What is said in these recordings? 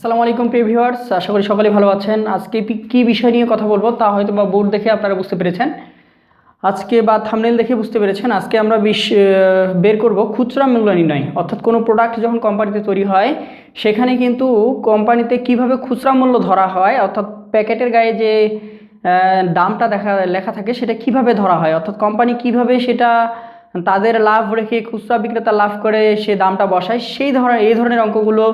আসসালামু আলাইকুম প্রিয় ভিউয়ার্স, আশা করি সকলে ভালো আছেন। আজকে কী বিষয় নিয়ে কথা বলব তা হয়তো বা বোর্ড দেখে আপনারা বুঝতে পেরেছেন। আজকে বা থামনেল দেখে বুঝতে পেরেছেন, আজকে আমরা বিশ বের করব খুচরা মূল্য নির্ণয়। অর্থাৎ কোনো প্রোডাক্ট যখন কোম্পানিতে তৈরি হয়, সেখানে কিন্তু কোম্পানিতে কীভাবে খুচরা মূল্য ধরা হয়, অর্থাৎ প্যাকেটের গায়ে যে দামটা দেখা, লেখা থাকে সেটা কীভাবে ধরা হয়, অর্থাৎ কোম্পানি কীভাবে সেটা তাদের লাভ রেখে খুচরা বিক্রেতা লাভ করে সে দামটা বসায়, সেই ধরনের, এই ধরনের অঙ্কগুলো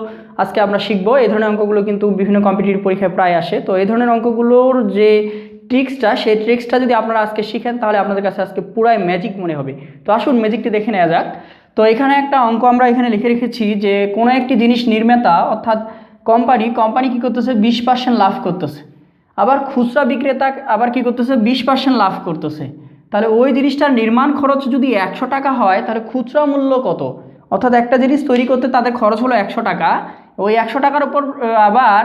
আজকে আমরা শিখব। এই ধরনের অঙ্কগুলো কিন্তু বিভিন্ন কম্পিটিটিভ পরীক্ষায় প্রায় আসে। তো এই ধরনের অঙ্কগুলোর যে ট্রিক্সটা সেই ট্রিক্সটা যদি আপনারা আজকে শিখেন, তাহলে আপনাদের কাছে আজকে পুরাই ম্যাজিক মনে হবে। তো আসুন ম্যাজিকটি দেখে নেওয়া যাক। তো এখানে একটা অঙ্ক আমরা এখানে লিখে রেখেছি যে, কোনো একটি জিনিস নির্মাতা, অর্থাৎ কোম্পানি কোম্পানি কী করতেছে? বিশ পার্সেন্ট লাভ করতেছে। আবার খুচরা বিক্রেতা আবার কি করতেছে? বিশ পার্সেন্ট লাভ করতেছে। তাহলে ওই জিনিসটার নির্মাণ খরচ যদি একশো টাকা হয়, তাহলে খুচরা মূল্য কত? অর্থাৎ একটা জিনিস তৈরি করতে তাদের খরচ হলো একশো টাকা। ওই একশো টাকার উপর আবার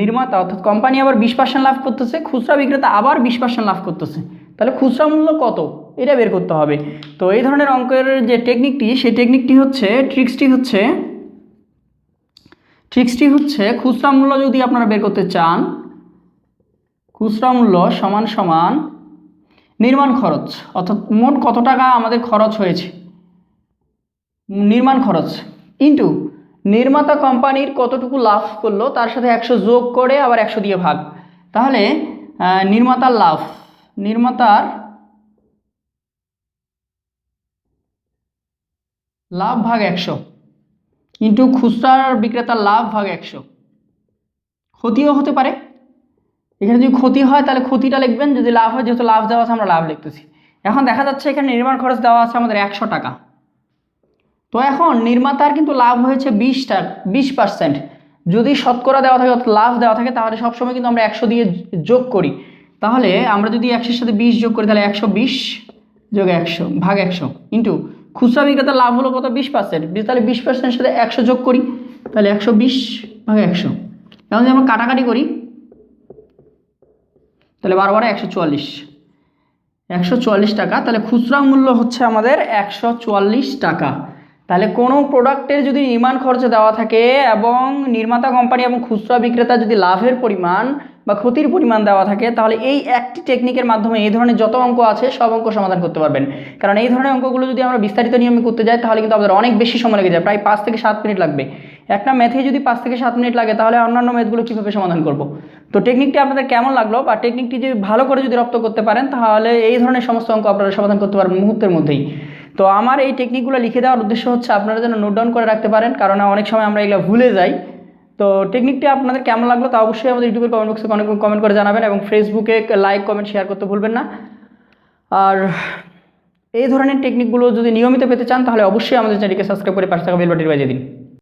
নির্মাতা অর্থাৎ কোম্পানি আবার বিশ পার্সেন্ট লাভ করতেছে, খুচরা বিক্রেতা আবার বিশ পার্সেন্ট লাভ করতেছে। তাহলে খুচরা মূল্য কত? এটা বের করতে হবে। তো এই ধরনের অঙ্কের যে টেকনিকটি সেই টেকনিকটি হচ্ছে ট্রিক্সটি হচ্ছে ট্রিক্সটি হচ্ছে খুচরা মূল্য যদি আপনারা বের করতে চান, খুচরা মূল্য সমান সমান নির্মাণ খরচ। অর্থাৎ মোট কত টাকা আমাদের খরচ হয়েছে? নির্মাণ খরচ। ইন্টু নির্মাতা কোম্পানির কতটুকু লাভ করল, তার সাথে একশো যোগ করে আবার একশো দিয়ে ভাগ। তাহলে নির্মাতার লাভ নির্মাতার লাভ ভাগ একশো। কিন্তু খুচরার বিক্রেতার লাভ ভাগ একশো। ক্ষতিও হতে পারে। এখানে যদি ক্ষতি হয়, তাহলে ক্ষতিটা লিখবেন। যদি লাভ হয়, যেহেতু লাভ দেওয়া আছে, আমরা লাভ লিখতেছি। এখন দেখা যাচ্ছে, এখানে নির্মাণ খরচ দেওয়া আছে আমাদের একশো টাকা। তো এখন নির্মাতার কিন্তু লাভ হয়েছে বিশ টাকা বিশ পার্সেন্ট যদি শতকরা দেওয়া থাকে অর্থাৎ লাভ দেওয়া থাকে, তাহলে সবসময় কিন্তু আমরা একশো দিয়ে যোগ করি। তাহলে আমরা যদি একশোর সাথে বিশ যোগ করি, তাহলে একশো বিশ যোগ একশো, ভাগ একশো ইন্টু খুচরা বিক্রেতার লাভ হলো কত? বিশ পার্সেন্ট তাহলে বিশ পার্সেন্টের সাথে একশো যোগ করি, তাহলে একশো বিশ ভাগ একশো। এখন যদি আমরা কাটাকাটি করি, তাহলে বারো বারো একশো চুয়াল্লিশ। একশো চুয়াল্লিশ টাকা, তাহলে খুচরা মূল্য হচ্ছে আমাদের একশো চুয়াল্লিশ টাকা। তাহলে কোনো প্রোডাক্টের যদি নির্মাণ খরচ দেওয়া থাকে এবং নির্মাতা কোম্পানি এবং খুচরা বিক্রেতা যদি লাভের পরিমাণ বা ক্ষতির পরিমাণ দেওয়া থাকে, তাহলে এই একটি টেকনিকের মাধ্যমে এই ধরনের যত অঙ্ক আছে, সব অঙ্ক সমাধান করতে পারবেন। কারণ এই ধরনের অঙ্কগুলো যদি আমরা বিস্তারিত নিয়মে করতে যাই, তাহলে কিন্তু আমাদের অনেক বেশি সময় লেগে যায়, প্রায় পাঁচ থেকে সাত মিনিট লাগবে। একটা ম্যাথে যদি পাঁচ থেকে সাত মিনিট লাগে, তাহলে অন্যান্য ম্যাথগুলো কীভাবে সমাধান করব? তো টেকনিকটি আপনাদের কেমন লাগল? বা টেকনিকটি যদি ভালো করে যদি রপ্ত করতে পারেন, তাহলে এই ধরনের সমস্ত অঙ্ক আপনারা সমাধান করতে পারবেন মুহূর্তের মধ্যেই। তো আমার এই টেকনিকগুলো লিখে দেওয়ার উদ্দেশ্য হচ্ছে আপনারা যেন নোট ডাউন করে রাখতে পারেন, কারণ অনেক সময় আমরা এগুলো ভুলে যাই। তো টেকনিকটি আপনাদের কেমন লাগল তা অবশ্যই আমাদের ইউটিউবের কমেন্ট বক্সে অনেক কমেন্ট করে জানাবেন এবং ফেসবুকে লাইক কমেন্ট শেয়ার করতে ভুলবেন না। আর এই ধরনের টেকনিকগুলো যদি নিয়মিত পেতে চান তাহলে অবশ্যই আমাদের চ্যানেলকে সাবস্ক্রাইব করে পাঁচ টাকা বেল বাটির বাজিয়ে দিন।